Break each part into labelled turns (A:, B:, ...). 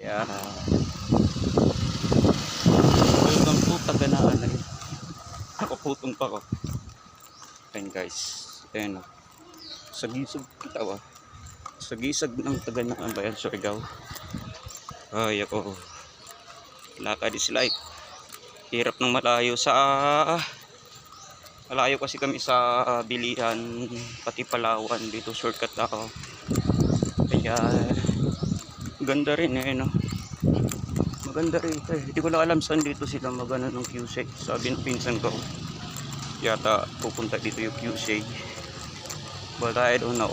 A: Yeah. Welcome to Taganaan. Ako putong pa ko. Ayan guys. Ayan o. Sa gisag kita ba? Sa gisag ng Taganaan ba yan? Surigao. Ay ako. Lakad is life. Hirap ng malayo sa... Malayo kasi kami sa bilihan, pati Palawan. Dito shortcut na ako. Kaya Ganda rin eh, no? Maganda rin eh. Hindi ko lang alam saan dito sila magana ng QC. Sabi ng pinsan ko, yata pupunta dito yung QC. But I don't know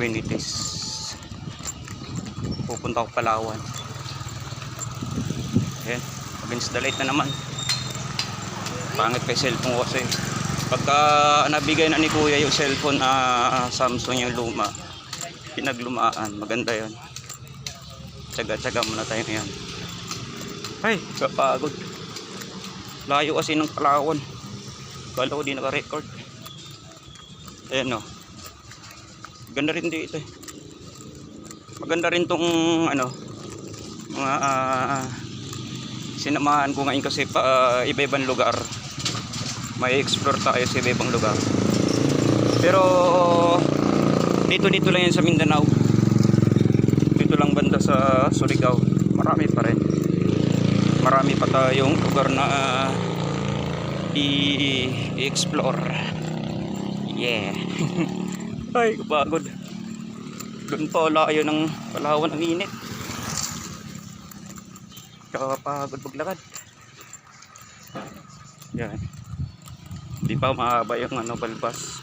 A: when it is. Pupunta ako Palawan. Ayan, against the light na naman. Pangit kay cellphone ko kasi. Pagka nabigay na ni kuya yung cellphone na Samsung yung luma, pinaglumaan, maganda yon tsaga-tsaga muna tayo ngayon ay! Kapagod. Layo kasi ng Palawan kala ko di naka-record. Ayan o ganda rin dito eh. Maganda rin tong ano mga ah, sinamahan ko ngayon kasi pa ah, iba-ibang lugar. May explore tayo sa iba-ibang lugar. Pero dito dito lang yan sa Mindanao sa Surigao. Marami pa rin. Marami pa tayong lugar na i- i-explore. Yeah. Ay kapagod doon pa layo ng Palawan ang init. Kakapagod maglakad. Yan. Hindi pa mahaba yung ano balbas.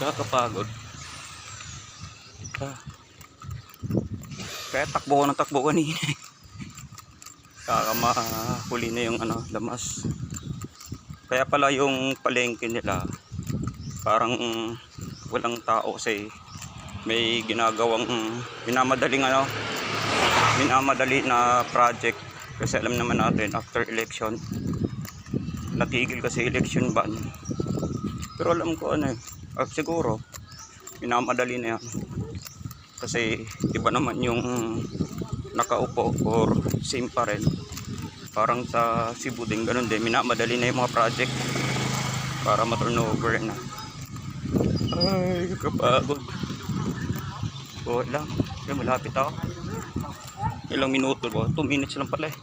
A: Kakapagod Ah. Kaya takbo ko ng takbo kanina. Kaka mahuli na yung ano, lamas. Kaya pala yung palengke nila parang walang tao kasi may ginagawang minamadaling ano minamadali na project kasi alam naman natin after election natigil kasi election ban pero alam ko ano eh ah, siguro minamadali na yan kasi iba naman yung nakaupo or same pa rin. Parang sa Cebu din ganun din. Minamadali na yung mga project para ma-turnover na. Ay kapagod. O lang. Yan, malapit ako. Ilang minuto ba? 2 minutes lang pala eh.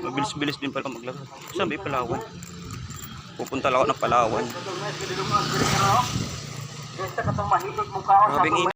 A: Mabilis-bilis din pala maglakad yung Palawan. Pupunta lang ako ng Palawan. Grabing init.